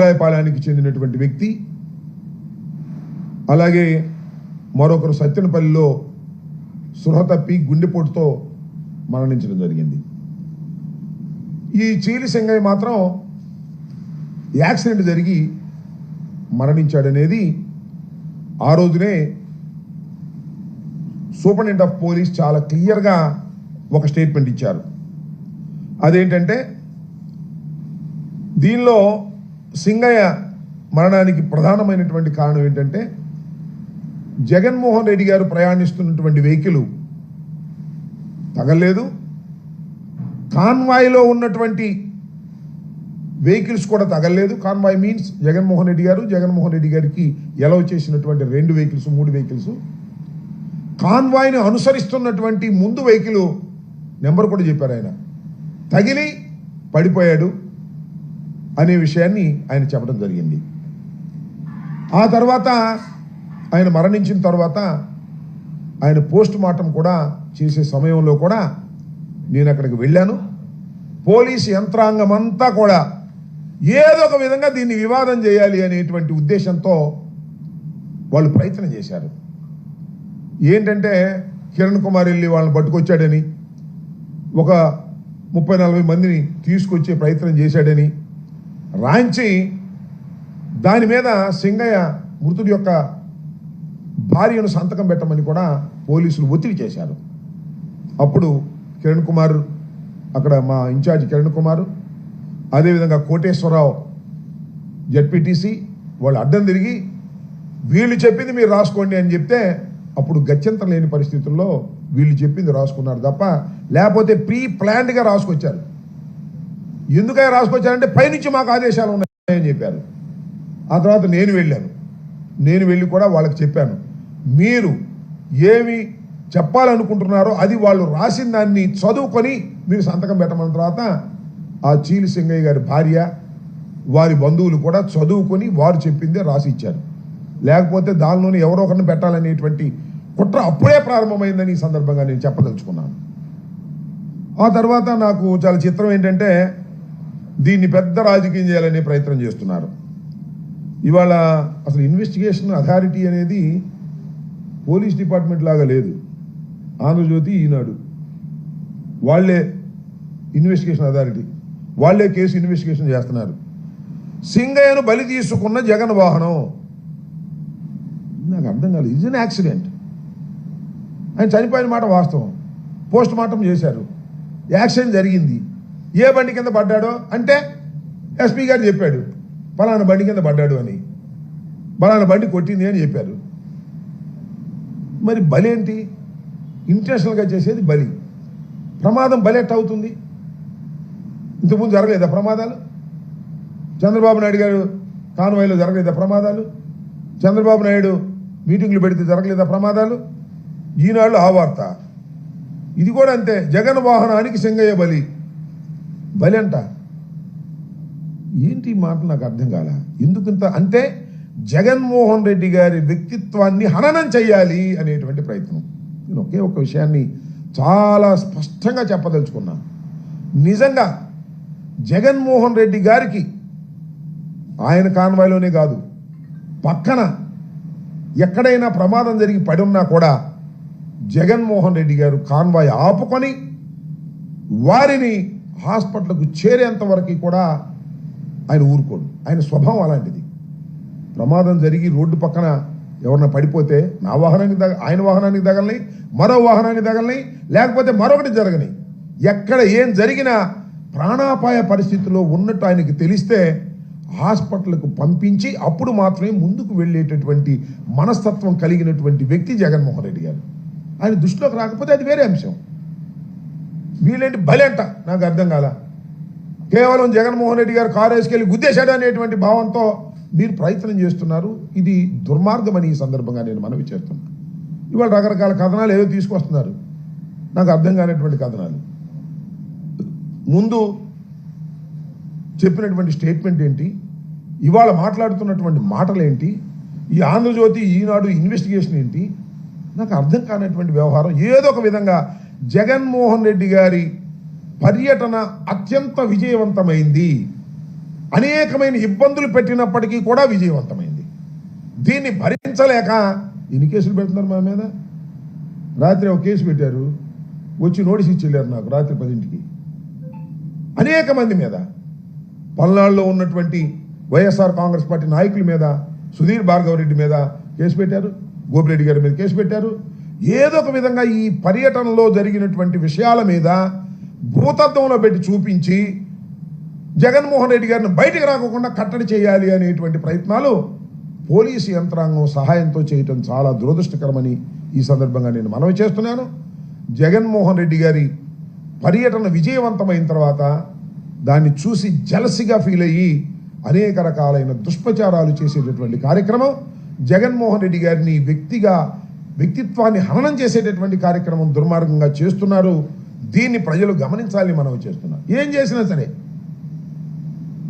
పాలానికి చెందినటువంటి వ్యక్తి. అలాగే మరొకరు సత్యనపల్లిలో సృహ తప్పి గుండెపోటుతో మరణించడం జరిగింది. ఈ చీలి సింగయ్య మాత్రం యాక్సిడెంట్ జరిగి మరణించాడనేది ఆ రోజునే సూపరింటెండెంట్ ఆఫ్ పోలీస్ చాలా క్లియర్గా ఒక స్టేట్మెంట్ ఇచ్చారు. అదేంటంటే దీనిలో సింగయ్య మరణానికి ప్రధానమైనటువంటి కారణం ఏంటంటే జగన్మోహన్ రెడ్డి గారు ప్రయాణిస్తున్నటువంటి వెహికల్ తగలేదు. కాన్వాయ్లో ఉన్నటువంటి వెహికల్స్ కూడా తగలేదు. కాన్వాయ్ మీన్స్ జగన్మోహన్ రెడ్డి గారు జగన్మోహన్ రెడ్డి గారికి ఎలవ్ చేసినటువంటి రెండు వెహికల్స్ మూడు వెహికల్స్. కాన్వాయ్ని అనుసరిస్తున్నటువంటి ముందు వెహికల్ నెంబర్ కూడా చెప్పారు ఆయన. తగిలి పడిపోయాడు. అనే విషయాన్ని ఆయన చెప్పడం జరిగింది. ఆ తర్వాత ఆయన మరణించిన తర్వాత ఆయన పోస్ట్ మార్టం కూడా చేసే సమయంలో కూడా నేను అక్కడికి వెళ్ళాను. పోలీస్ యంత్రాంగం అంతా కూడా ఏదో ఒక విధంగా దీన్ని వివాదం చేయాలి అనేటువంటి ఉద్దేశంతో వాళ్ళు ప్రయత్నం చేశారు. ఏంటంటే కిరణ్ కుమార్ వెళ్ళి వాళ్ళని పట్టుకొచ్చాడని ఒక ముప్పై నలభై మందిని తీసుకొచ్చే ప్రయత్నం చేశాడని రాంచి దాని మీద సింగయ్య మృతుడి యొక్క భార్యను సంతకం పెట్టమని కూడా పోలీసులు ఒత్తిడి చేశారు. అప్పుడు కిరణ్ కుమార్ అక్కడ మా ఇన్ఛార్జ్ కిరణ్ కుమార్ అదేవిధంగా కోటేశ్వరరావు జడ్పీటీసీ వాళ్ళు అడ్డం తిరిగి వీళ్ళు చెప్పింది మీరు రాసుకోండి అని చెప్తే అప్పుడు గత్యంతరం లేని పరిస్థితుల్లో వీళ్ళు చెప్పింది రాసుకున్నారు తప్ప లేకపోతే ప్రీ ప్లాన్డ్గా రాసుకొచ్చారు. ఎందుకై రాసుకొచ్చారంటే పైనుంచి మాకు ఆదేశాలు ఉన్నాయని చెప్పారు. ఆ తర్వాత నేను వెళ్ళాను. నేను వెళ్ళి కూడా వాళ్ళకి చెప్పాను. మీరు ఏమి చెప్పాలనుకుంటున్నారో అది వాళ్ళు రాసిన దాన్ని చదువుకొని మీరు సంతకం పెట్టమన్న తర్వాత ఆ చీలి సింగయ్య గారి భార్య వారి బంధువులు కూడా చదువుకొని వారు చెప్పిందే రాసి ఇచ్చారు. లేకపోతే దానిలోనే ఎవరో ఒకరిని పెట్టాలనేటువంటి కుట్ర అప్పుడే ప్రారంభమైందని ఈ సందర్భంగా నేను చెప్పదలుచుకున్నాను. ఆ తర్వాత నాకు చాలా చిత్రం ఏంటంటే దీన్ని పెద్ద రాజకీయం చేయాలనే ప్రయత్నం చేస్తున్నారు. ఇవాళ అసలు ఇన్వెస్టిగేషన్ అథారిటీ అనేది పోలీస్ డిపార్ట్మెంట్ లాగా లేదు. ఆంధ్రజ్యోతి ఈనాడు వాళ్ళే ఇన్వెస్టిగేషన్ అథారిటీ వాళ్ళే కేసు ఇన్వెస్టిగేషన్ చేస్తున్నారు. సింగయ్యను బలి తీసుకున్న జగన్ వాహనం. నాకు అర్థం కాలేదు. ఇది యాక్సిడెంట్ ఆయన చనిపోయిన మాట వాస్తవం. పోస్ట్ మార్టం చేశారు. యాక్సిడెంట్ జరిగింది. ఏ బండి కింద పడ్డాడో? అంటే ఎస్పీ గారు చెప్పాడు పలానా బండి కింద పడ్డాడు అని. పలానా బండి కొట్టింది అని చెప్పారు. మరి బలి ఏంటి? ఇంటెన్షనల్గా చేసేది బలి. ప్రమాదం బలి ఎట్ట అవుతుంది? ఇంతకుముందు జరగలేదా ప్రమాదాలు? చంద్రబాబు నాయుడు గారు కాన్వాయ్లో జరగలేదా ప్రమాదాలు? చంద్రబాబు నాయుడు మీటింగ్లు పెడితే జరగలేదా ప్రమాదాలు? ఈనాడు ఆ వార్త. ఇది కూడా అంతే. జగన్ వాహనానికి సింగయ్య బలి. బలి అంట ఏంటి మాటలు మాట నాకు అర్థం కాల? ఎందుకంత అంటే జగన్మోహన్ రెడ్డి గారి వ్యక్తిత్వాన్ని హననం చేయాలి అనేటువంటి ప్రయత్నం. నేను ఒకే ఒక విషయాన్ని చాలా స్పష్టంగా చెప్పదలుచుకున్నాను నిజంగా జగన్మోహన్ రెడ్డి గారికి ఆయన కాన్వాయ్లోనే కాదు పక్కన ఎక్కడైనా ప్రమాదం జరిగి పడి ఉన్నా కూడా జగన్మోహన్ రెడ్డి గారు కాన్వాయ్ ఆపుకొని వారిని హాస్పిటల్కు చేరేంత వరకు కూడా ఆయన ఊరుకోడు. ఆయన స్వభావం అలాంటిది. ప్రమాదం జరిగి రోడ్డు పక్కన ఎవరన్నా పడిపోతే నా వాహనానికి తగ ఆయన వాహనానికి తగలని మరో వాహనానికి తగలని లేకపోతే మరొకటి జరగని. ఎక్కడ ఏం జరిగినా ప్రాణాపాయ పరిస్థితిలో ఉన్నట్టు ఆయనకి తెలిస్తే హాస్పిటల్కు పంపించి అప్పుడు మాత్రమే ముందుకు వెళ్ళేటటువంటి మనస్తత్వం కలిగినటువంటి వ్యక్తి జగన్మోహన్ రెడ్డి గారు. ఆయన దృష్టిలోకి రాకపోతే అది వేరే అంశం. వీళ్ళేంటి బలేంట నాకు అర్థం కాల. కేవలం జగన్మోహన్ రెడ్డి గారు కారు వేసుకెళ్ళి గుద్దేశాడు అనేటువంటి భావంతో మీరు ప్రయత్నం చేస్తున్నారు. ఇది దుర్మార్గమని ఈ సందర్భంగా నేను మనవి చేస్తున్నాను. ఇవాళ రకరకాల కథనాలు ఏదో తీసుకొస్తున్నారు. నాకు అర్థం కానటువంటి కథనాలు. ముందు చెప్పినటువంటి స్టేట్మెంట్ ఏంటి? ఇవాళ మాట్లాడుతున్నటువంటి మాటలు ఏంటి ఈ ఆంధ్రజ్యోతి ఈనాడు ఇన్వెస్టిగేషన్ ఏంటి? నాకు అర్థం కానటువంటి వ్యవహారం. ఏదో ఒక విధంగా జగన్మోహన్ రెడ్డి గారి పర్యటన అత్యంత విజయవంతమైంది. అనేకమైన ఇబ్బందులు పెట్టినప్పటికీ కూడా విజయవంతమైంది. దీన్ని భరించలేక ఎన్ని కేసులు పెడుతున్నారు మా మీద? రాత్రి ఒక కేసు పెట్టారు. వచ్చి నోటీస్ ఇచ్చి వెళ్ళారు నాకు రాత్రి పదింటికి. అనేక మంది మీద. పల్నాడులో ఉన్నటువంటి వైఎస్ఆర్ కాంగ్రెస్ పార్టీ నాయకుల మీద సుధీర్ భార్గవ్ రెడ్డి మీద కేసు పెట్టారు. గోపిరెడ్డి గారి మీద కేసు పెట్టారు. ఏదో ఒక విధంగా ఈ పర్యటనలో జరిగినటువంటి విషయాల మీద భూతత్వంలో పెట్టి చూపించి జగన్మోహన్ రెడ్డి గారిని బయటకు రాకుండా కట్టడి చేయాలి అనేటువంటి ప్రయత్నాలు పోలీసు యంత్రాంగం సహాయంతో చేయటం చాలా దురదృష్టకరమని ఈ సందర్భంగా నేను మనవి చేస్తున్నాను. జగన్మోహన్ రెడ్డి గారి పర్యటన విజయవంతమైన తర్వాత దాన్ని చూసి జలసిగా ఫీల్ అయ్యి అనేక రకాలైన దుష్ప్రచారాలు చేసేటటువంటి కార్యక్రమం జగన్మోహన్ రెడ్డి గారిని వ్యక్తిగా వ్యక్తిత్వాన్ని హననం చేసేటటువంటి కార్యక్రమం దుర్మార్గంగా చేస్తున్నారు. దీన్ని ప్రజలు గమనించాలని మనం చేస్తున్నాం ఏం చేసినా సరే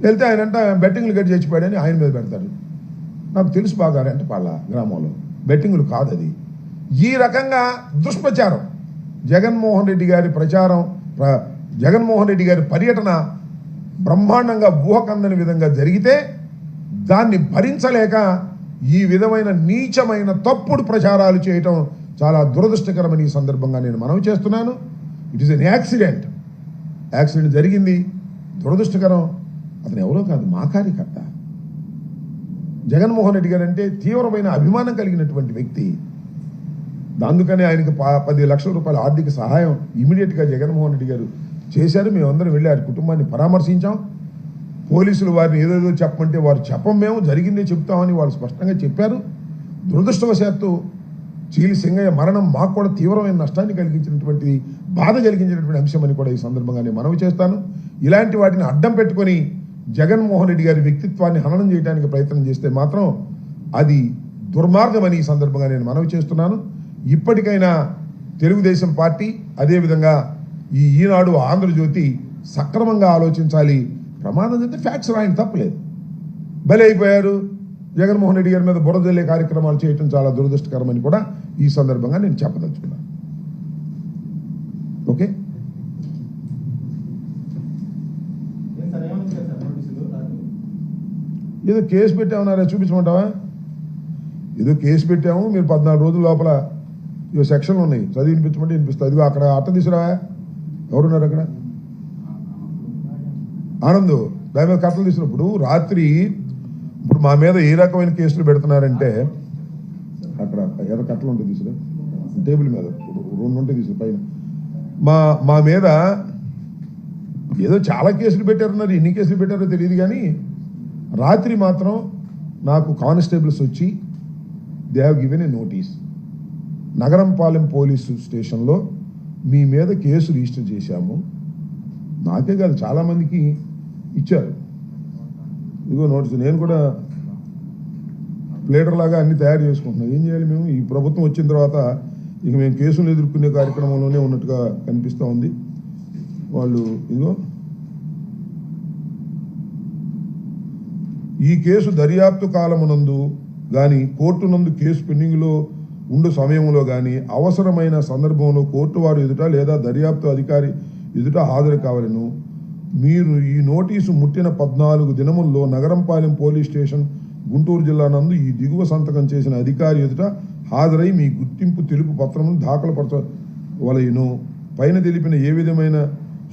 వెళ్తే ఆయన అంట బెట్టింగ్లు గట్టి చచ్చిపోయాడని ఆయన మీద పెడతారు. నాకు తెలుసు బాగా రెంటపాళ్ళ గ్రామంలో. బెట్టింగ్లు కాదు అది. ఈ రకంగా దుష్ప్రచారం. జగన్మోహన్ రెడ్డి గారి ప్రచారం ప్ర- జగన్మోహన్ రెడ్డి గారి పర్యటన బ్రహ్మాండంగా ఊహకందని విధంగా జరిగితే దాన్ని భరించలేక ఈ విధమైన నీచమైన తప్పుడు ప్రచారాలు చేయటం చాలా దురదృష్టకరమని ఈ సందర్భంగా నేను మనవి చేస్తున్నాను. It is an accident accident జరిగింది. దురదృష్టకరం. అతను ఎవరో కాదు మా కార్యకర్త. జగన్మోహన్ రెడ్డి గారు అంటే తీవ్రమైన అభిమానం కలిగినటువంటి వ్యక్తి. అందుకనే ఆయనకు పది లక్షల రూపాయల ఆర్థిక సహాయం ఇమీడియట్గా జగన్మోహన్ రెడ్డి గారు చేశారు. మేమందరం వెళ్ళి ఆయన కుటుంబాన్ని పరామర్శించాం. పోలీసులు వారిని ఏదేదో చెప్పమంటే వారు చెప్పం మేము జరిగిందే చెప్తామని వాళ్ళు స్పష్టంగా చెప్పారు. దురదృష్టవశాత్తు చీలి సింగయ్య మరణం మాకు కూడా తీవ్రమైన నష్టాన్ని కలిగించినటువంటి బాధ కలిగించినటువంటి అంశం అని కూడా ఈ సందర్భంగా నేను మనవి చేస్తాను. ఇలాంటి వాటిని అడ్డం పెట్టుకొని జగన్మోహన్ రెడ్డి గారి వ్యక్తిత్వాన్ని హననం చేయడానికి ప్రయత్నం చేస్తే మాత్రం అది దుర్మార్గమని ఈ సందర్భంగా నేను మనవి చేస్తున్నాను. ఇప్పటికైనా తెలుగుదేశం పార్టీ అదేవిధంగా ఈ ఈనాడు ఆంధ్రజ్యోతి సక్రమంగా ఆలోచించాలి ప్రమాదం చెందితే ఫ్యాక్ట్స్ రాయని తప్పలేదు బలి అయిపోయారు జగన్మోహన్ రెడ్డి గారి మీద బురదల్లే కార్యక్రమాలు చేయటం చాలా దురదృష్టకరమని కూడా ఈ సందర్భంగా నేను చెప్పదలుచుకున్నాను. ఓకే? ఏదో కేసు పెట్టామన్నారా చూపించమంటావా? ఏదో కేసు పెట్టాము మీరు పద్నాలుగు రోజుల లోపల ఇవో సెక్షన్లు ఉన్నాయి. చదివి వినిపించమంటే వినిపిస్తుంది. అదిగో అక్కడ అట్ట తీసురా ఎవరున్నారు అక్కడ? ఆనందు దాని మీద కట్టలు తీసినప్పుడు రాత్రి ఇప్పుడు మా మీద ఏ రకమైన కేసులు పెడుతున్నారంటే అక్కడ ఎర్ర కట్టలు ఉంటాయి తీసుకురా టేబుల్ మీద రెండు ఉంటాయి తీసుకురా పైన. మా మా మీద ఏదో చాలా కేసులు పెట్టారన్నారు ఎన్ని కేసులు పెట్టారో తెలియదు కానీ రాత్రి మాత్రం నాకు కానిస్టేబుల్స్ వచ్చి they have given a notice Nagarampalem police స్టేషన్లో మీ మీద కేసు రిజిస్టర్ చేశాము. నాకే కాదు చాలామందికి ఇచ్చారు. ఇదిగో నోటీస్. నేను కూడా ప్లేటర్ లాగా అన్ని తయారు చేసుకుంటున్నాం. ఏం చేయాలి మేము? ఈ ప్రభుత్వం వచ్చిన తర్వాత ఇక మేము కేసులు ఎదుర్కొనే కార్యక్రమంలోనే ఉన్నట్టుగా కనిపిస్తూ ఉంది. వాళ్ళు ఇదిగో. ఈ కేసు దర్యాప్తు కాలమునందు కానీ కోర్టు నందు కేసు పెండింగ్లో ఉండు సమయంలో కానీ అవసరమైన సందర్భంలో కోర్టు వారు ఎదుట లేదా దర్యాప్తు అధికారి ఎదుట హాజరు కావాలను. మీరు ఈ నోటీసు ముట్టిన పద్నాలుగు దినముల్లో నగరంపాలెం పోలీస్ స్టేషన్ గుంటూరు జిల్లా నందు ఈ దిగువ సంతకం చేసిన అధికారి ఎదుట హాజరై మీ గుర్తింపు తెలుపు పత్రమును దాఖలుపరచవలయును పైన తెలిపిన ఏ విధమైన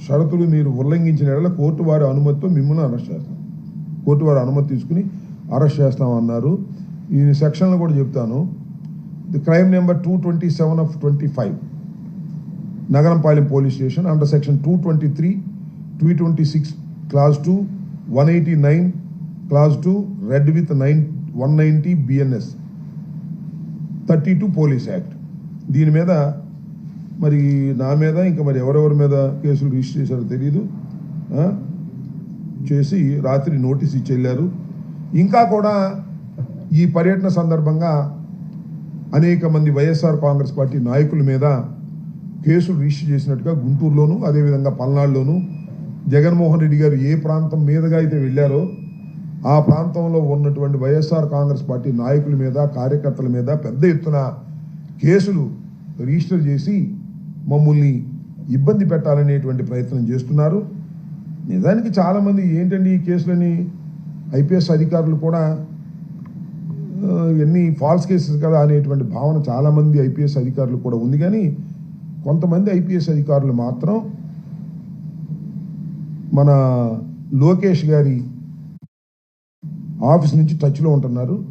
షరతులు మీరు ఉల్లంఘించిన ఎడల కోర్టు వారి అనుమతితో మిమ్మల్ని అరెస్ట్ చేస్తాం. కోర్టు వారి అనుమతి తీసుకుని అరెస్ట్ చేస్తామన్నారు ఈ సెక్షన్లో కూడా చెప్తాను. The crime number two twenty seven of twenty five. Nagarampalem police station under section two twenty three two twenty six clause two one eighty nine clause two read with nine one ninety BNS thirty two police act దీని మీద మరి నా మీద ఇంకా మరి ఎవరెవరి మీద కేసులు రిజిస్టర్ చేశారో తెలియదు చేసి రాత్రి నోటీస్ ఇచ్చి వెళ్ళారు ఇంకా కూడా ఈ పర్యటన సందర్భంగా అనేక మంది వైఎస్ఆర్ కాంగ్రెస్ పార్టీ నాయకుల మీద కేసులు రిజిస్టర్ చేసినట్టుగా గుంటూరులోను అదేవిధంగా పల్నాడులోను జగన్మోహన్ రెడ్డి గారు ఏ ప్రాంతం మీదుగా అయితే వెళ్ళారో ఆ ప్రాంతంలో ఉన్నటువంటి వైఎస్ఆర్ కాంగ్రెస్ పార్టీ నాయకుల మీద కార్యకర్తల మీద పెద్ద ఎత్తున కేసులు రిజిస్టర్ చేసి మమ్మల్ని ఇబ్బంది పెట్టాలనేటువంటి ప్రయత్నం చేస్తున్నారు. నిజానికి చాలామంది ఏంటండి ఈ కేసులని ఐపీఎస్ అధికారులు కూడా ఎన్ని ఫాల్స్ కేసెస్ కదా అనేటువంటి భావన చాలామంది ఐపీఎస్ అధికారులు కూడా ఉంది. కానీ కొంతమంది ఐపీఎస్ అధికారులు మాత్రం మన లోకేష్ గారి ఆఫీస్ నుంచి టచ్లో ఉంటున్నారు.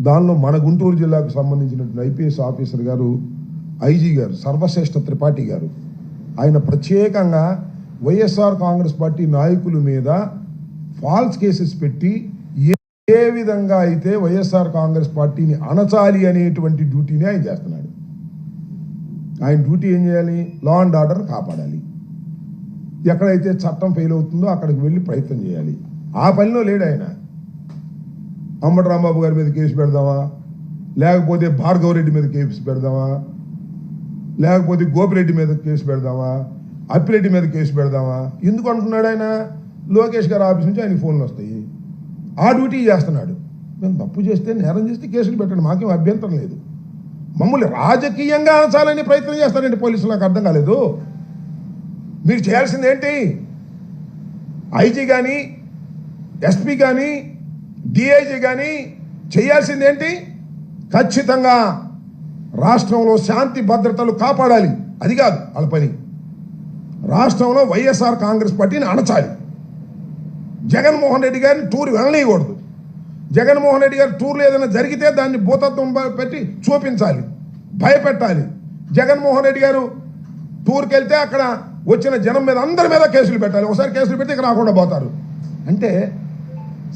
దానిలో మన గుంటూరు జిల్లాకు సంబంధించినటువంటి ఐపీఎస్ ఆఫీసర్ గారు ఐజీ గారు సర్వశ్రేష్ఠ త్రిపాఠి గారు. ఆయన ప్రత్యేకంగా వైఎస్ఆర్ కాంగ్రెస్ పార్టీ నాయకుల మీద ఫాల్స్ కేసెస్ పెట్టి ఏ- ఏ విధంగా అయితే వైఎస్ఆర్ కాంగ్రెస్ పార్టీని అణచాలి అనేటువంటి డ్యూటీని ఆయన చేస్తున్నాడు. ఆయన డ్యూటీ ఏం చేయాలి? లా అండ్ ఆర్డర్ కాపాడాలి. ఎక్కడైతే చట్టం ఫెయిల్ అవుతుందో అక్కడికి వెళ్ళి ప్రయత్నం చేయాలి. ఆ పనిలో లేడు ఆయన. అమ్మటి రాంబాబు గారి మీద కేసు పెడదామా? లేకపోతే భార్గవరెడ్డి మీద కేసు పెడదామా? లేకపోతే గోపిరెడ్డి మీద కేసు పెడదామా? అప్పిరెడ్డి మీద కేసు పెడదామా? ఎందుకు అంటున్నాడు ఆయన? లోకేష్ గారి ఆఫీస్ నుంచి ఆయన ఫోన్లు వస్తాయి. ఆ డ్యూటీ చేస్తున్నాడు. మేము తప్పు చేస్తే నేరం చేస్తే కేసులు పెట్టండి. మాకేం అభ్యంతరం లేదు. మమ్మల్ని రాజకీయంగా అంచాలని ప్రయత్నం చేస్తారండి పోలీసులు. నాకు అర్థం కాలేదు. మీరు చేయాల్సింది ఏంటి? ఐజీ కానీ ఎస్పీ కానీ డిఐజీ కానీ చేయాల్సింది ఏంటి? ఖచ్చితంగా రాష్ట్రంలో శాంతి భద్రతలు కాపాడాలి. అది కాదు వాళ్ళ పని. రాష్ట్రంలో వైఎస్ఆర్ కాంగ్రెస్ పార్టీని అణచాలి. జగన్మోహన్ రెడ్డి గారిని టూర్ వెళ్ళనీయకూడదు. జగన్మోహన్ రెడ్డి గారి టూర్లు ఏదైనా జరిగితే దాన్ని భూతత్వం పెట్టి చూపించాలి. భయపెట్టాలి. జగన్మోహన్ రెడ్డి గారు టూర్కి వెళ్తే అక్కడ వచ్చిన జనం మీద అందరి మీద కేసులు పెట్టాలి. ఒకసారి కేసులు పెట్టి ఇక్కడ రాకుండా పోతారు. అంటే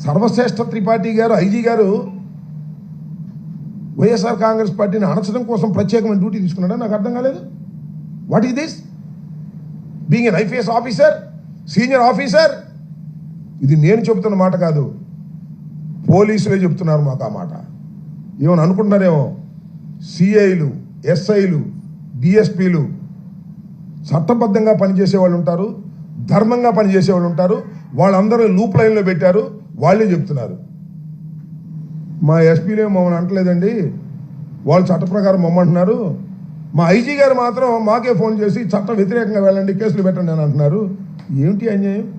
సర్వశ్రేష్ఠ త్రిపాఠి గారు ఐజీ గారు వైఎస్ఆర్ కాంగ్రెస్ పార్టీని అణచడం కోసం ప్రత్యేకమైన డ్యూటీ తీసుకున్నాడా? నాకు అర్థం కాలేదు. What is this being an IPS officer senior officer ఇది నేను చెబుతున్న మాట కాదు. పోలీసులే చెప్తున్నారు మాకు ఆ మాట. ఏమని అనుకుంటున్నారేమో? సిఐలు ఎస్ఐలు డిఎస్పీలు చట్టబద్ధంగా పనిచేసే వాళ్ళు ఉంటారు ధర్మంగా పనిచేసే వాళ్ళు ఉంటారు వాళ్ళందరూ లూప్ లైన్లో పెట్టారు వాళ్ళే చెప్తున్నారు. మా ఎస్పీలే మమ్మల్ని అంటలేదండి. వాళ్ళు చట్ట ప్రకారం మమ్మంటున్నారు. మా ఐజీ గారు మాత్రం మాకే ఫోన్ చేసి చట్ట వ్యతిరేకంగా వెళ్ళండి కేసులు పెట్టండి అని అంటున్నారు. ఏమిటి అన్యాయం?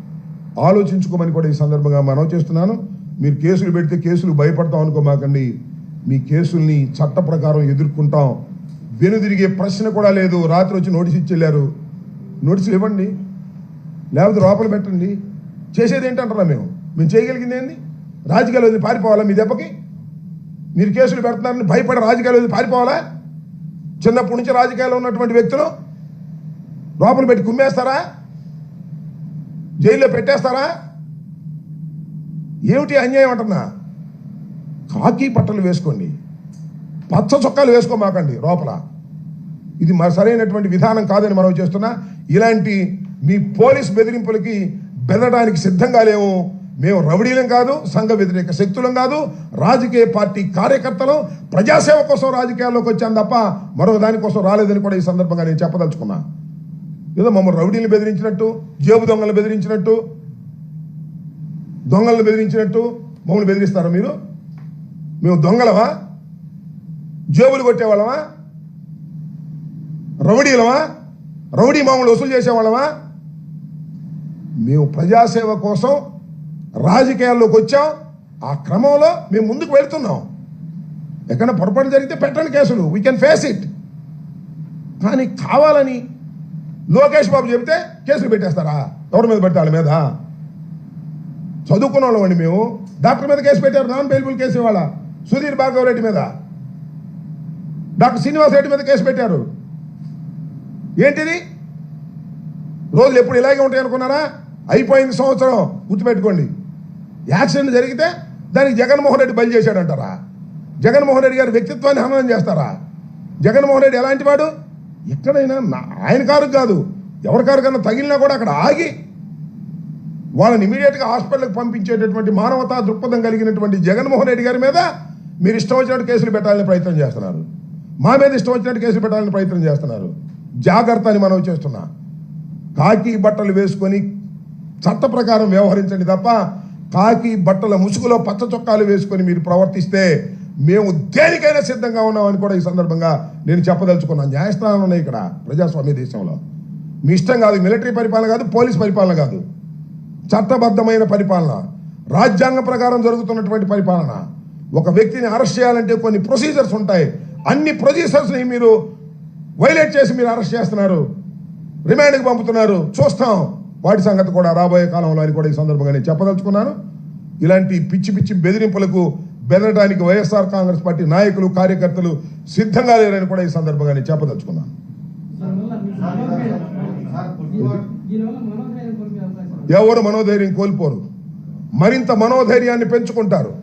ఆలోచించుకోమని కూడా ఈ సందర్భంగా మనం చేస్తున్నాను. మీరు కేసులు పెడితే కేసులు భయపడతాం అనుకోమాకండి. మీ కేసుల్ని చట్ట ప్రకారం ఎదుర్కొంటాం. వెనుదిరిగే ప్రశ్న కూడా లేదు. రాత్రి వచ్చి నోటీస్ ఇచ్చి వెళ్ళారు. నోటీసులు ఇవ్వండి లేకపోతే లోపల పెట్టండి. చేసేది ఏంటంటారా మేము? మేము చేయగలిగింది ఏంది? రాజకీయాలు వదిలి పారిపోవాలా మీ దెబ్బకి? మీరు కేసులు పెడుతున్నారని భయపడి రాజకీయాలు వదిలి పారిపోవాలా? చిన్నప్పటి నుంచి రాజకీయాల్లో ఉన్నటువంటి వ్యక్తులు లోపల పెట్టి కుమ్మేస్తారా? జైల్లో పెట్టేస్తారా? ఏమిటి అన్యాయం అంటున్నా? కాకి బట్టలు వేసుకోండి. పచ్చ చొక్కాలు వేసుకోమాకండి లోపల. ఇది సరైనటువంటి విధానం కాదని మనం చేస్తున్నా ఇలాంటి మీ పోలీస్ బెదిరింపులకి బెదడానికి సిద్ధంగా లేవు. మేము రౌడీలం కాదు సంఘ వ్యతిరేక శక్తులం కాదు రాజకీయ పార్టీ కార్యకర్తలు ప్రజాసేవ కోసం రాజకీయాల్లోకి వచ్చాను తప్ప మరో దానికోసం రాలేదని కూడా ఈ సందర్భంగా నేను చెప్పదలుచుకున్నా. ఏదో మమ్మల్ని రౌడీలు బెదిరించినట్టు జేబు దొంగలు బెదిరించినట్టు దొంగలను బెదిరించినట్టు మమ్మల్ని బెదిరిస్తారా మీరు? మేము దొంగలవా జేబులు కొట్టేవాళ్ళమా? రౌడీలమా? రౌడీ మామూలు వసూలు చేసేవాళ్ళమా? మేము ప్రజాసేవ కోసం రాజకీయాల్లోకి వచ్చాం. ఆ క్రమంలో మేము ముందుకు వెళ్తున్నాం. ఎక్కడ పొరపాటు జరిగితే పెట్టండి కేసులు. వీ కెన్ ఫేస్ ఇట్ కానీ కావాలని లోకేష్ బాబు చెబితే కేసులు పెట్టేస్తారా? ఎవరి మీద పెడతా వాళ్ళ మీద? చదువుకున్న వాళ్ళమండి మేము. డాక్టర్ మీద కేసు పెట్టారు. నాన్ బెయిలబుల్ కేసు ఇవాళ. సుధీర్ భార్గవ్ రెడ్డి మీద. డాక్టర్ శ్రీనివాస్ రెడ్డి మీద కేసు పెట్టారు. ఏంటిది? రోజులు ఎప్పుడు ఇలాగే ఉంటాయి అనుకున్నారా? అయిపోయింది సంవత్సరం గుర్తుపెట్టుకోండి. యాక్సిడెంట్ జరిగితే దానికి జగన్మోహన్ రెడ్డి బంద్ చేశాడంటారా? జగన్మోహన్ రెడ్డి గారి వ్యక్తిత్వాన్ని హననం చేస్తారా? జగన్మోహన్ రెడ్డి ఎలాంటి వాడు? ఎక్కడైనా నా- ఆయన కారు కాదు. ఎవరి కారు కన్నా తగిలినా కూడా అక్కడ ఆగి వాళ్ళని ఇమీడియట్గా హాస్పిటల్కి పంపించేటటువంటి మానవతా దృక్పథం కలిగినటువంటి జగన్మోహన్ రెడ్డి గారి మీద మీరు ఇష్టం వచ్చినట్టు కేసులు పెట్టాలని ప్రయత్నం చేస్తున్నారు. మా మీద ఇష్టం వచ్చినట్టు కేసులు పెట్టాలని ప్రయత్నం చేస్తున్నారు. జాగ్రత్త అని మనం చేస్తున్నా. కాకి బట్టలు వేసుకొని చట్ట ప్రకారం వ్యవహరించండి తప్ప కాకి బట్టల ముసుగులో పచ్చ చొక్కాలు వేసుకొని మీరు ప్రవర్తిస్తే మేము దేనికైనా సిద్ధంగా ఉన్నామని కూడా ఈ సందర్భంగా నేను చెప్పదలుచుకున్నా. న్యాయస్థానాలు ఉన్నాయి ఇక్కడ ప్రజాస్వామ్య దేశంలో. మీ ఇష్టం కాదు మిలిటరీ పరిపాలన కాదు పోలీస్ పరిపాలన కాదు. చట్టబద్ధమైన పరిపాలన. రాజ్యాంగ ప్రకారం జరుగుతున్నటువంటి పరిపాలన. ఒక వ్యక్తిని అరెస్ట్ చేయాలంటే కొన్ని ప్రొసీజర్స్ ఉంటాయి. అన్ని ప్రొసీజర్స్ని మీరు వైలేట్ చేసి మీరు అరెస్ట్ చేస్తున్నారు. రిమాండ్కి పంపుతున్నారు. చూస్తాం. వాటి సంగతి కూడా రాబోయే కాలంలో అని కూడా ఈ సందర్భంగా నేను చెప్పదలుచుకున్నాను. ఇలాంటి పిచ్చి పిచ్చి బెదిరింపులకు బెదరడానికి వైఎస్ఆర్ కాంగ్రెస్ పార్టీ నాయకులు కార్యకర్తలు సిద్ధంగా లేరని కూడా ఈ సందర్భంగా నేను చెప్పదలుచుకున్నాను. ఎవరు మనోధైర్యం కోల్పోరు. మరింత మనోధైర్యాన్ని పెంచుకుంటారు.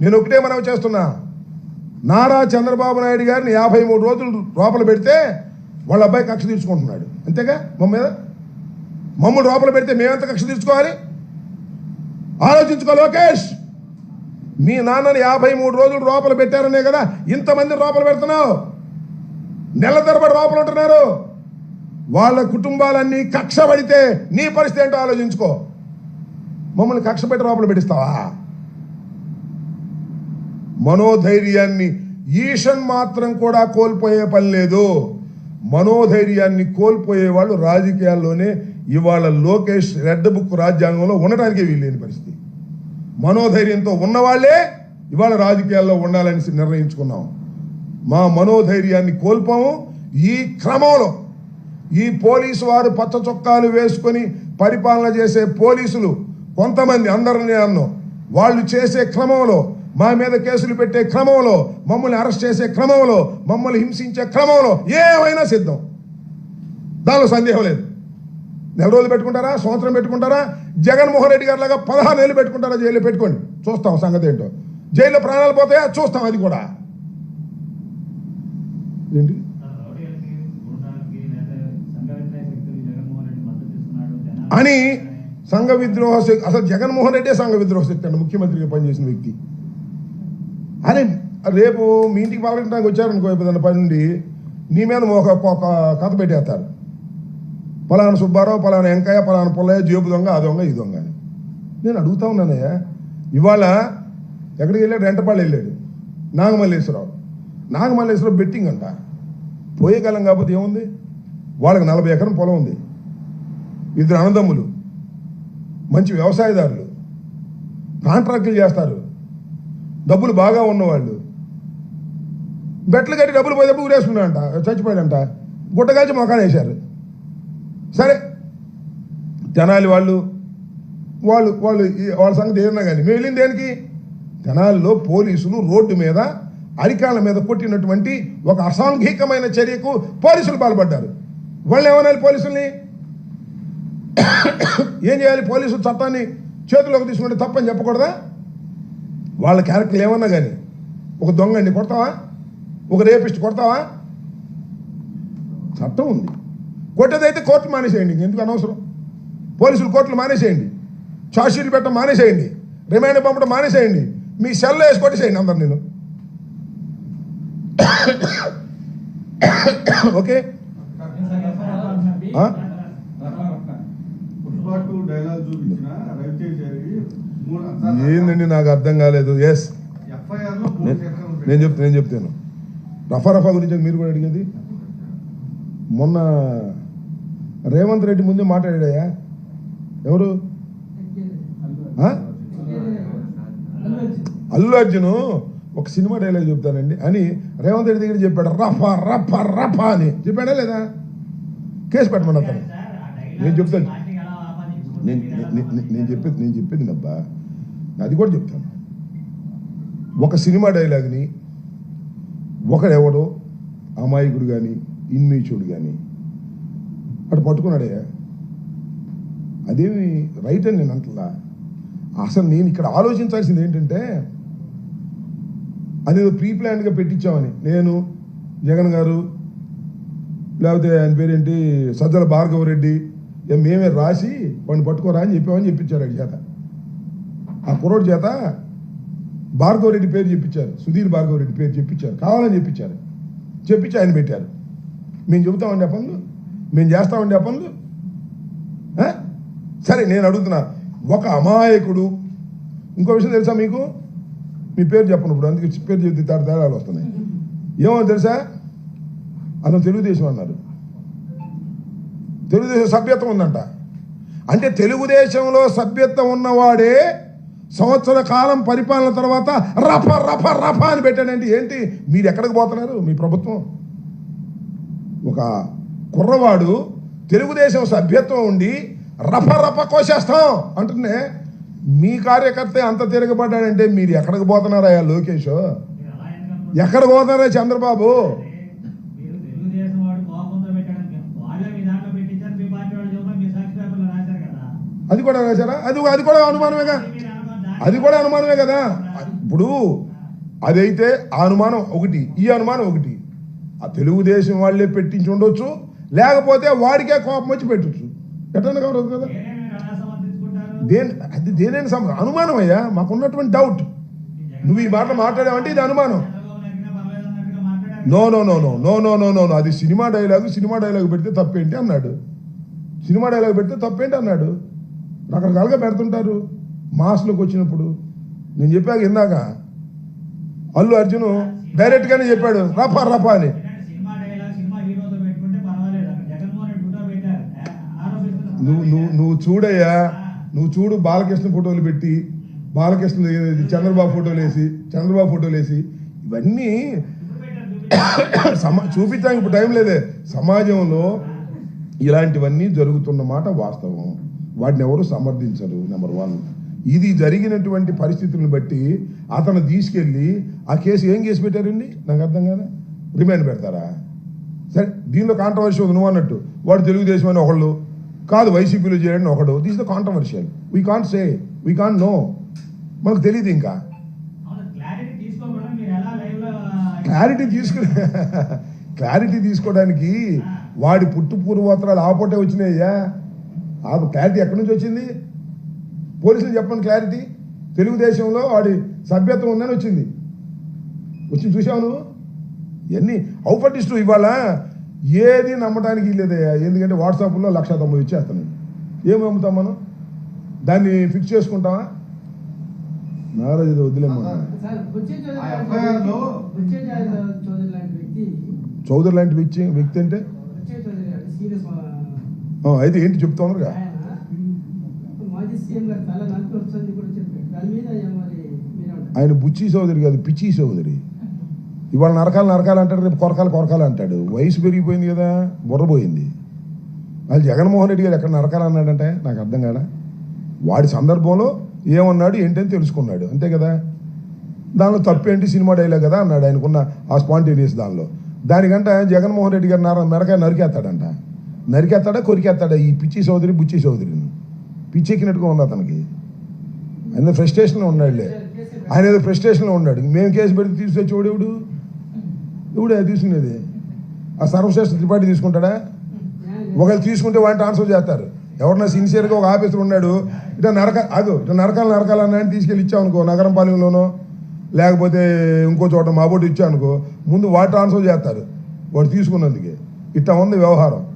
నేను ఒకటే మనవి చేస్తున్నా. నారా చంద్రబాబు నాయుడు గారిని యాభై మూడు రోజులు లోపల పెడితే వాళ్ళ అబ్బాయి కక్ష తీర్చుకుంటున్నాడు. అంతేగా? మమ్మ మీద? మమ్మల్ని లోపల పెడితే మేమెంత కక్ష తీర్చుకోవాలి? ఆలోచించుకో లోకేష్! మీ నాన్నని యాభై మూడు రోజులు లోపల పెట్టారనే కదా ఇంతమంది లోపల పెడుతున్నావు. నెల తరబడి లోపల ఉంటున్నారు. వాళ్ళ కుటుంబాలన్నీ కక్ష పడితే నీ పరిస్థితి ఏంటో ఆలోచించుకో. మమ్మల్ని కక్ష పెట్టి లోపల పెట్టిస్తావా? మనోధైర్యాన్ని ఈషన్ మాత్రం కూడా కోల్పోయే పని లేదు. మనోధైర్యాన్ని కోల్పోయే వాళ్ళు రాజకీయాల్లోనే ఇవాళ లోకేష్ రెడ్ బుక్ రాజ్యాంగంలో ఉండటానికి వీల్లేని పరిస్థితి. మనోధైర్యంతో ఉన్నవాళ్ళే ఇవాళ రాజకీయాల్లో ఉండాలని నిర్ణయించుకున్నాం. మా మనోధైర్యాన్ని కోల్పోము. ఈ క్రమంలో ఈ పోలీసు వారు పచ్చ చొక్కాలు వేసుకొని పరిపాలన చేసే పోలీసులు కొంతమంది అందరినీ అన్నం. వాళ్ళు చేసే క్రమంలో మా మీద కేసులు పెట్టే క్రమంలో మమ్మల్ని అరెస్ట్ చేసే క్రమంలో మమ్మల్ని హింసించే క్రమంలో ఏమైనా సిద్ధం? దానిలో సందేహం లేదు. నెల రోజులు పెట్టుకుంటారా? సంవత్సరం పెట్టుకుంటారా? జగన్మోహన్ రెడ్డి గారి లాగా పదహారు నెలలు పెట్టుకుంటారా జైల్లో పెట్టుకోండి. చూస్తాం సంగతి ఏంటో. జైల్లో ప్రాణాలు పోతాయా? చూస్తాం అది కూడా. ఏంటి? అని సంఘ విద్రోహ శక్తి అసలు జగన్మోహన్ రెడ్డే సంఘ విద్రోహ శక్తి అండి ముఖ్యమంత్రిగా పనిచేసిన వ్యక్తి. అని రేపు మీ ఇంటికి పాల్గొనడానికి వచ్చారనుకో ఏదైనా పని నుండి నీ మీద ఒక ఒక కథ పెట్టేస్తారు. పలానా సుబ్బారావు పలానా వెంకయ్య పలానా పుల్లయ్య జేబు దొంగ ఆ దొంగ ఈ దొంగ అని. నేను అడుగుతా ఉన్నానయ్యా ఇవాళ ఎక్కడికి వెళ్ళాడు? రెంటపాళ్ళు వెళ్ళాడు. నాగమల్లేశ్వరరావు. నాగమల్లేశ్వరరావు బెట్టింగ్ అంట. పోయే కాలం కాకపోతే ఏముంది? వాళ్ళకి నలభై ఎకరం పొలం ఉంది. ఇద్దరు అన్నదమ్ములు మంచి వ్యవసాయదారులు కాంట్రాక్టులు చేస్తారు. డబ్బులు బాగా ఉన్నవాళ్ళు. బెట్లు కట్టి డబ్బులు పోయేటప్పుడు ఊరేసుకున్నాడంట చచ్చిపోయాడంట. గుట్టగాల్చి మొఖాలు వేశారు. సరే తెనాలి వాళ్ళు వాళ్ళు వాళ్ళు వాళ్ళ సంగతి ఏదన్నా కానీ మేము వెళ్ళింది దేనికి? తెనాలిలో పోలీసులు రోడ్డు మీద అరికాళ్ళ మీద కొట్టినటువంటి ఒక అసాంఘికమైన చర్యకు పోలీసులు పాల్పడ్డారు. వాళ్ళు ఏమనాలి పోలీసుల్ని? ఏం చేయాలి పోలీసులు చట్టాన్ని చేతిలోకి తీసుకుంటే తప్పని చెప్పకూడదా? వాళ్ళ క్యారెక్టర్లు ఏమన్నా కానీ ఒక దొంగండి కొడతావా? ఒక రేపిస్ట్ కొడతావా? చట్టం ఉంది. కొట్టేదైతే కోర్టు మానేసేయండి ఎందుకు అనవసరం? పోలీసులు కోర్టులు మానేసేయండి. ఛార్జ్షీట్లు పెట్టడం మానేసేయండి. రిమాండ్ పంపడం మానేసేయండి. మీ సెల్లో వేసి కొట్టేసేయండి అందరు నేను ఓకే ఆ? పుట్టుబాటు డైలాగ్ చూపించిన రవితేజ గారికి మూడు ఏందండి నాకు అర్థం కాలేదు? ఎస్ నేను చెప్తా నేను చెప్తాను. రఫా రఫా గురించి మీరు కూడా అడిగేది? మొన్న రేవంత్ రెడ్డి ముందే మాట్లాడాయా ఎవరు? అల్లు అర్జున్. ఒక సినిమా డైలాగ్ చెప్తానండి. అని రేవంత్ రెడ్డి దగ్గర చెప్పాడు రఫా రఫా రఫా అని. చెప్పాడా లేదా? కేసు పెట్టమని అతను. నేను చెప్తాను. నేను- నేను చెప్పేది నేను చెప్పేది నబ్బా. అది కూడా చెప్తాను. ఒక సినిమా డైలాగ్ని ఒకడెవడో అమాయకుడు కానీ ఇన్మేచుడు కానీ అటు పట్టుకున్నాడయ్యా అదేమి రైట్ అని నేను అంటలా. అసలు నేను ఇక్కడ ఆలోచించాల్సింది ఏంటంటే అదేదో ప్రీ ప్లాన్గా పెట్టించామని. నేను జగన్ గారు లేకపోతే ఆయన పేరేంటి సజ్జల భార్గవ రెడ్డి ఇక మేమే రాసి వాడిని పట్టుకోరా అని చెప్పామని చెప్పించారు వాడి చేత. ఆ కుర్రోడి చేత భార్గవ రెడ్డి పేరు చెప్పించారు. సుధీర్ భార్గవ రెడ్డి పేరు చెప్పించారు. కావాలని చెప్పించారు. చెప్పించి ఆయన పెట్టారు. మేము చెబుతామండి ఆ పనులు? మేము చేస్తామండి ఆ పనులు? సరే నేను అడుగుతున్నా. ఒక అమాయకుడు. ఇంకో విషయం తెలుసా మీకు? మీ పేరు చెప్పను ఇప్పుడు అందుకే పేరు చెప్తే తాడు తేడాలు వస్తున్నాయి. ఏమో తెలుసా? అతను తెలుగుదేశం అన్నారు తెలుగుదేశం సభ్యత్వం ఉందంట. అంటే తెలుగుదేశంలో సభ్యత్వం ఉన్నవాడే సంవత్సర కాలం పరిపాలన తర్వాత రఫ రఫ రఫ అని పెట్టానండి. ఏంటి? మీరు ఎక్కడికి పోతున్నారు? మీ ప్రభుత్వం. ఒక కుర్రవాడు తెలుగుదేశం సభ్యత్వం ఉండి రఫ రఫ కోసేస్తాం అంటున్నే మీ కార్యకర్త అంత తిరగబడ్డాడంటే మీరు ఎక్కడికి పోతున్నారా లోకేష్? ఎక్కడికి పోతున్నారా చంద్రబాబు? అది కూడా రాశారా? అది అది కూడా అనుమానమేగా? అది కూడా అనుమానమే కదా? ఇప్పుడు అదైతే ఆ అనుమానం ఒకటి ఈ అనుమానం ఒకటి. ఆ తెలుగుదేశం వాళ్ళే పెట్టించి ఉండొచ్చు లేకపోతే వాడికే కోపం వచ్చి పెట్టచ్చు. ఎట్లా కవరదు కదా? దేని అది దేనైనా సమ అనుమానం అయ్యా మాకున్నటువంటి డౌట్ నువ్వు ఈ మాటలు మాట్లాడావంటే ఇది అనుమానం. No no no no no no no no no అది సినిమా డైలాగ్ సినిమా డైలాగ్ పెడితే తప్పేంటి అన్నాడు. సినిమా డైలాగ్ పెడితే తప్పేంటి అన్నాడు. రకరకాలుగా పెడుతుంటారు. మాస్లోకి వచ్చినప్పుడు నేను చెప్పాక ఇందాక అల్లు అర్జున్ డైరెక్ట్గానే చెప్పాడు రఫా రఫా అని. నువ్వు నువ్వు నువ్వు చూడయ్యా నువ్వు చూడు బాలకృష్ణ ఫోటోలు పెట్టి బాలకృష్ణ చంద్రబాబు ఫోటోలు వేసి చంద్రబాబు ఫోటోలు వేసి ఇవన్నీ. సమా చూపించడానికి ఇప్పుడు టైం లేదే. సమాజంలో ఇలాంటివన్నీ జరుగుతున్న మాట వాస్తవం. వాటిని ఎవరు సమర్థించరు నెంబర్ వన్ ఇది జరిగినటువంటి పరిస్థితులను బట్టి అతను తీసుకెళ్ళి ఆ కేసు ఏం కేసు పెట్టారండి? నాకు అర్థం కదా రిమైండ్ పెడతారా? సరే దీనిలో కాంట్రవర్షి ఉంది నువ్వు అన్నట్టు. వాడు తెలుగుదేశం అని ఒకళ్ళు కాదు వైసీపీలో చేయడం ఒకడు. This the controversial we can't say we can't know మనకు తెలియదు ఇంకా. క్లారిటీ తీసుకుని క్లారిటీ తీసుకోవడానికి వాడి పుట్టు పూర్వోత్తరాలు ఆపోటే వచ్చినాయ్యా ఆ క్లారిటీ ఎక్కడి నుంచి వచ్చింది? పోలీసులు చెప్పండి క్లారిటీ తెలుగుదేశంలో వాడి సభ్యత్వం ఉందని వచ్చింది. వచ్చి చూసావు నువ్వు? ఇవన్నీ ఔపటిస్టు ఇవాళ ఏది నమ్మడానికి లేదయ్యా ఎందుకంటే వాట్సాప్లో లక్ష తొంభై ఇచ్చేస్తాను. ఏమి అమ్ముతాం మనం? దాన్ని ఫిక్స్ చేసుకుంటామా నారాజు వదిలేమ్మా చౌదరి లాంటి వ్యక్తి వ్యక్తి అంటే? అయితే ఏంటి చెప్తా ఉన్నారుగా మాజీ సీఎం తల నరికి వస్తుంది కూడా చెప్పారు దాని మీద మరి ఆయన బుచ్చి సోదరి కాదు పిచ్చి సోదరి. ఇవాళ నరకాలు నరకాలు అంటాడు రేపు కొరకాలు కొరకాలు అంటాడు. వయసు పెరిగిపోయింది కదా బుర్రపోయింది వాళ్ళు జగన్మోహన్ రెడ్డి గారు ఎక్కడ నరకాలు అన్నాడంటే? నాకు అర్థం కాడా వాడి సందర్భంలో ఏమన్నాడు ఏంటని తెలుసుకున్నాడు. అంతే కదా? దానిలో తప్పేంటి సినిమా డైలాగ్ కదా అన్నాడు ఆయనకున్న ఆ స్పాంటేనియస్ దానిలో. దానికంట జగన్మోహన్ రెడ్డి గారు నర మెరకాయ నరికేస్తాడంట. నరికేస్తాడా? కొరికేస్తాడా? ఈ పిచ్చి సోదరి బుచ్చి సోదరిని. పిచ్చి ఎక్కినట్టుగా ఉంది అతనికి. ఆయన ఫ్రస్ట్రేషన్లో ఉన్నాడులే. ఆయన ఏదో ఫ్రస్ట్రేషన్లో ఉన్నాడు. మేము కేసు పెడితే తీసుకొచ్చేవాడు ఎవడు ఎవడే? తీసుకునేది? ఆ సర్వశ్రేష్ఠ త్రిపాఠి తీసుకుంటాడా? ఒకవేళ తీసుకుంటే వాడిని ట్రాన్స్ఫర్ చేస్తారు. ఎవరన్నా సిన్సియర్గా ఒక ఆఫీసర్ ఉన్నాడు ఇట్లా నరక అదు ఇట్లా నరకాలు నరకాలు తీసుకెళ్ళి ఇచ్చామనుకో నగరం పాలెంలోనో లేకపోతే ఇంకో చోట మా బోటు ఇచ్చామనుకో ముందు వాడు ట్రాన్స్ఫర్ చేస్తారు. వాడు తీసుకున్నందుకే. ఇట్లా ఉంది వ్యవహారం.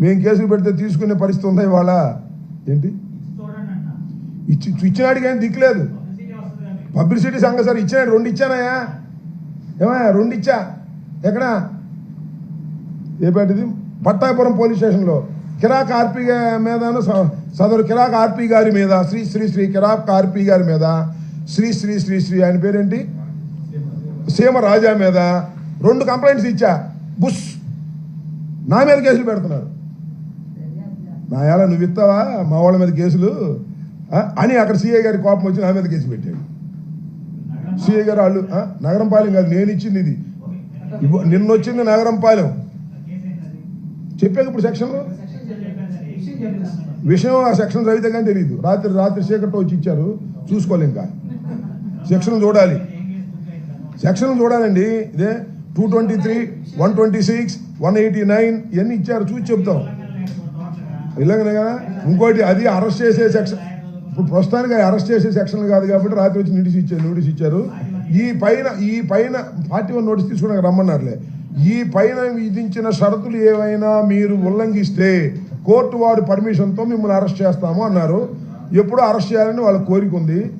మేము కేసులు పెడితే తీసుకునే పరిస్థితి ఉందా ఇవాళ? ఏంటి? ఇచ్చి చూడండి అన్న ఇచ్చినాడికి ఏం దిక్కులేదు. పబ్లిసిటీ సంఘం సార్ ఇచ్చినాడు రెండు ఇచ్చానయ్యా. ఏమయ్యా రెండు ఇచ్చా. ఎక్కడ? ఏ పట్టాపురం పోలీస్ స్టేషన్లో. కిరాక్ ఆర్పి మీద సదరు కిరాక్ ఆర్పీ గారి మీద శ్రీ శ్రీ శ్రీ కిరాక్ ఆర్పీ గారి మీద శ్రీ శ్రీ శ్రీ శ్రీ ఆయన పేరేంటి? సీమ రాజా మీద రెండు కంప్లైంట్స్ ఇచ్చా. బుష్ నా మీద కేసులు పెడుతున్నారు. నా ఎలా నువ్వు ఇస్తావా? మా వాళ్ళ మీద కేసులు? అని అక్కడ సీఏ గారి కోపం వచ్చి నా మీద కేసు పెట్టాడు. సీఏ గారు వాళ్ళు నగరం పాలెం కాదు నేను ఇచ్చింది ఇది. ఇవ్వ- నిన్న వచ్చింది నగరం పాలెం. చెప్పాక ఇప్పుడు సెక్షన్లో? సెక్షన్ విషయం ఆ సెక్షన్ చదివితే కానీ తెలియదు రాత్రి రాత్రి చీకట్లో వచ్చి ఇచ్చారు. చూసుకోవాలి ఇంకా. సెక్షన్ చూడాలి. సెక్షన్ చూడాలండి. ఇదే two twenty three one twenty six one eighty nine ఇవన్నీ ఇచ్చారు. చూసి చెప్తాం. ఇలాగనే కదా? ఇంకోటి అది అరెస్ట్ చేసే సెక్షన్ ఇప్పుడు ప్రస్తుతానికి అరెస్ట్ చేసే సెక్షన్ కాదు కాబట్టి రాత్రి వచ్చి నోటీస్ ఇచ్చారు నోటీస్ ఇచ్చారు. ఈ పైన ఈ పైన ఫార్టీ వన్ నోటీస్ తీసుకున్నాక రమ్మన్నారులే. ఈ పైన విధించిన షరతులు ఏవైనా మీరు ఉల్లంఘిస్తే కోర్టు వారి పర్మిషన్తో మిమ్మల్ని అరెస్ట్ చేస్తాము అన్నారు. ఎప్పుడూ అరెస్ట్ చేయాలని వాళ్ళ కోరిక ఉంది.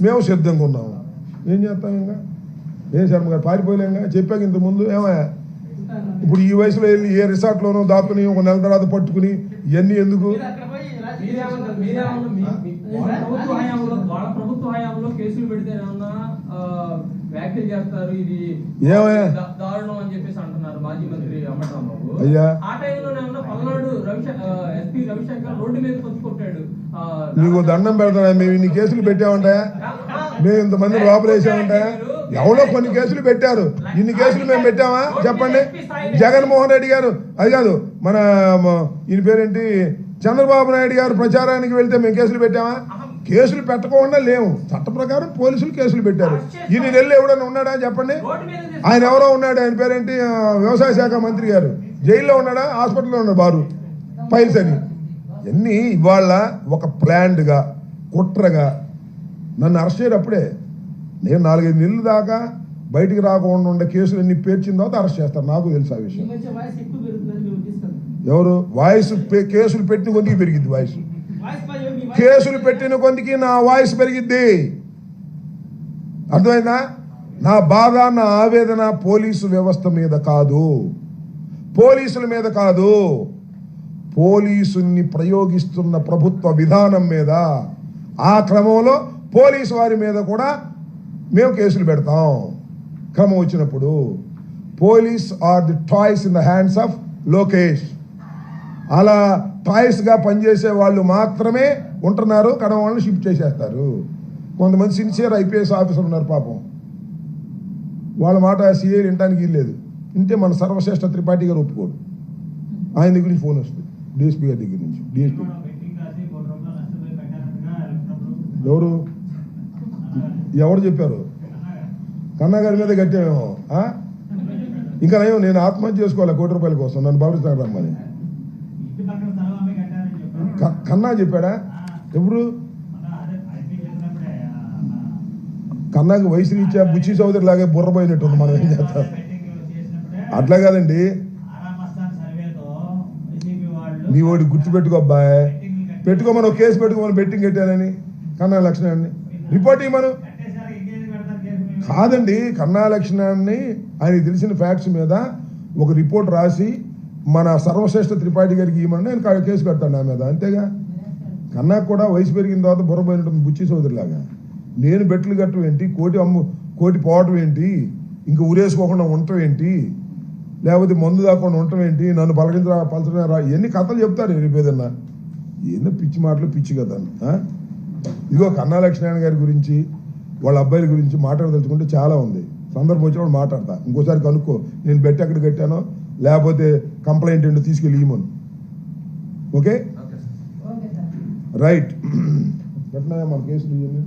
మేము సిద్ధంగా ఉన్నాము. ఏం చేస్తాం ఇంకా? ఏం శర్మ గారు పారిపోయలేంగా చెప్పాక ఇంతకుముందు ఏమయ్యా? ఇప్పుడు ఈ వయసులో వెళ్ళి ఏ రిసార్ట్లోనో దాక్కుని ఒక నెల తర్వాత పట్టుకుని ఇవన్నీ ఎందుకు? నీకు దండం పెడతా మేము ఇన్ని కేసులు పెట్టామంటే? మేము ఇంతమంది లోపలేసామంటే? ఎవరో కొన్ని కేసులు పెట్టారు. ఇన్ని కేసులు మేము పెట్టామా? చెప్పండి. జగన్మోహన్ రెడ్డి గారు. అది కాదు మన ఈయన పేరేంటి? చంద్రబాబు నాయుడు గారు ప్రచారానికి వెళ్తే మేము కేసులు పెట్టామా? కేసులు పెట్టకుండా లేవు. చట్ట ప్రకారం పోలీసులు కేసులు పెట్టారు. ఈయన నెలలు ఎవడన్నా ఉన్నాడా? చెప్పండి. ఆయన ఎవరో ఉన్నాడు? ఆయన పేరేంటి? వ్యవసాయ శాఖ మంత్రి గారు. జైల్లో ఉన్నాడా? హాస్పిటల్లో ఉన్నాడు బారు. ఫైల్స్ అని. ఎన్ని ఇవాళ ఒక ప్లాన్డ్గా కుట్రగా నన్ను అరెస్ట్ చేయరు అప్పుడే. నేను నాలుగైదు నెలలు దాకా బయటికి రాకుండా ఉండే కేసులు అన్ని పేర్చిన తర్వాత అరెస్ట్ చేస్తారు. నాకు తెలుసు ఆ విషయం. ఎవరు? వాయిస్ కేసులు పెట్టిన కొద్దికి పెరిగింది వాయిస్. కేసులు పెట్టిన కొద్దికి నా వాయిస్ పెరిగిద్ది. అర్థమైందా? నా బాధ నా ఆవేదన పోలీసు వ్యవస్థ మీద కాదు. పోలీసుల మీద కాదు. పోలీసుని ప్రయోగిస్తున్న ప్రభుత్వ విధానం మీద. ఆ క్రమంలో పోలీసు వారి మీద కూడా మేము కేసులు పెడతాం. క్రమం వచ్చినప్పుడు police are the toys in the hands of Lokesh. అలా టాయ్స్గా పనిచేసే వాళ్ళు మాత్రమే ఉంటున్నారు కడమ వాళ్ళని షిఫ్ట్ చేసేస్తారు. కొంతమంది సిన్సియర్ ఐపీఎస్ ఆఫీసర్ ఉన్నారు పాపం. వాళ్ళ మాట సీఏ వినటానికి లేదు. వింటే మన సర్వశ్రేష్ఠ త్రిపాఠి గారు ఒప్పుకోడు ఆయన దగ్గర నుంచి ఫోన్ వస్తుంది. డిఎస్పీ గారి దగ్గర నుంచి. డిఎస్పీ. ఎవరు? ఎవరు చెప్పారు? కన్నాగారి మీద కట్టామేమో ఇంకా నయం నేను ఆత్మహత్య చేసుకోవాలి కోటి రూపాయల కోసం నన్ను బాబు రమ్మని. క- కన్నా చెప్పాడా? ఎప్పుడు? కన్నాకి వయసు ఇచ్చా బుచ్చి సోదరి లాగే బుర్రపోయినట్టుంది మనం ఏం చేస్తాం అట్లా కాదండి. మీ ఓడి గుర్తుపెట్టుకో అబ్బాయి. పెట్టుకోమని ఒక కేసు పెట్టుకోమని బెట్టింగ్ కట్టానని కన్నా లక్షణాన్ని. రిపోర్ట్ ఇవ్వమను కట్టేసారి ఇంకేది పెడతారు కేసు మేము కాదండి కన్నా లక్షణాన్ని ఆయన తెలిసిన ఫ్యాక్ట్స్ మీద ఒక రిపోర్ట్ రాసి మన సర్వశ్రేష్ఠ త్రిపాఠి గారికి ఇవ్వమని నేను కేసు కడతాను నా మీద అంతేగా? కన్నా కూడా వయసు పెరిగిన తర్వాత బుర్రపోయినట్టుంది బుచ్చి సోదరిలాగా. నేను బెట్లు కట్టడం ఏంటి? కోటి అమ్ము కోటి పోవటం ఏంటి? ఇంకా ఊరేసుకోకుండా ఉండటం ఏంటి? లేకపోతే మందు దాకుండా ఉండటం ఏంటి? నన్ను పలకించరా పలచడం రా ఎన్ని కథలు చెప్తారు రేపు ఏదన్నా. ఏందో పిచ్చి మాటలు పిచ్చి కదా ఇదిగో కన్నా లక్ష్మీనారాయణ గారి గురించి వాళ్ళ అబ్బాయిల గురించి మాట్లాడదలుచుకుంటే చాలా ఉంది. సందర్భం వచ్చినప్పుడు మాట్లాడతా. ఇంకోసారి కనుక్కో. నేను బెట్ ఎక్కడ కట్టానో లేకపోతే కంప్లైంట్ ఏంటో తీసుకెళ్ళి ఇమ్మను ఓకే? రైట్. పెట్టినాయా మన కేసులు ఇవ్వండి